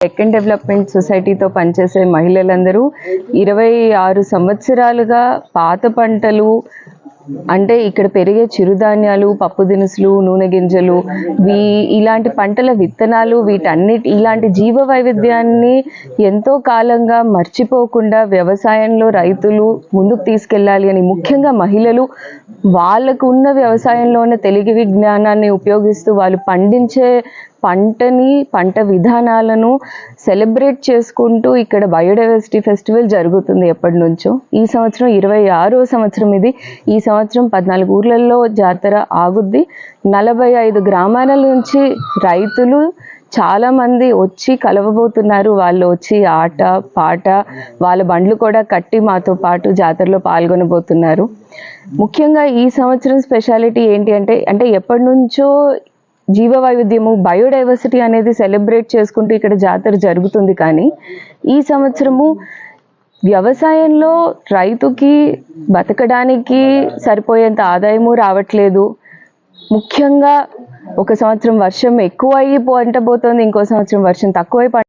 Tech and development సొసైటీతో పనిచేసే మహిళలందరూ ఇరవై ఆరు సంవత్సరాలుగా పాత పంటలు అంటే ఇక్కడ పెరిగే చిరుధాన్యాలు పప్పు దినుసులు నూనె గింజలు వీ ఇలాంటి పంటల విత్తనాలు వీటన్నిటి ఇలాంటి జీవ వైవిధ్యాన్ని ఎంతో కాలంగా మర్చిపోకుండా వ్యవసాయంలో రైతులు ముందుకు తీసుకెళ్ళాలి అని ముఖ్యంగా మహిళలు వాళ్ళకు ఉన్న వ్యవసాయంలోనే తెలుగు విజ్ఞానాన్ని ఉపయోగిస్తూ వాళ్ళు పండించే పంటని పంట విధానాలను సెలబ్రేట్ చేసుకుంటూ ఇక్కడ బయోడైవర్సిటీ ఫెస్టివల్ జరుగుతుంది ఎప్పటి నుంచో ఈ సంవత్సరం ఇరవై ఆరో సంవత్సరం ఇది. ఈ సంవత్సరం పద్నాలుగు ఊర్లలో జాతర ఆగుద్ది. నలభై ఐదు గ్రామాల నుంచి రైతులు చాలామంది వచ్చి కలవబోతున్నారు. వాళ్ళు వచ్చి ఆట పాట వాళ్ళ బండ్లు కూడా కట్టి మాతో పాటు జాతరలో పాల్గొనబోతున్నారు. ముఖ్యంగా ఈ సంవత్సరం స్పెషాలిటీ ఏంటి అంటే అంటే ఎప్పటి నుంచో జీవ వైవిధ్యము బయోడైవర్సిటీ అనేది సెలబ్రేట్ చేసుకుంటూ ఇక్కడ జాతర జరుగుతుంది కానీ ఈ సంవత్సరము వ్యవసాయంలో రైతుకి బతకడానికి సరిపోయేంత ఆదాయము రావట్లేదు. ముఖ్యంగా ఒక సంవత్సరం వర్షం ఎక్కువ అయ్యి పంట పోతుంది ఇంకో సంవత్సరం వర్షం తక్కువై పంట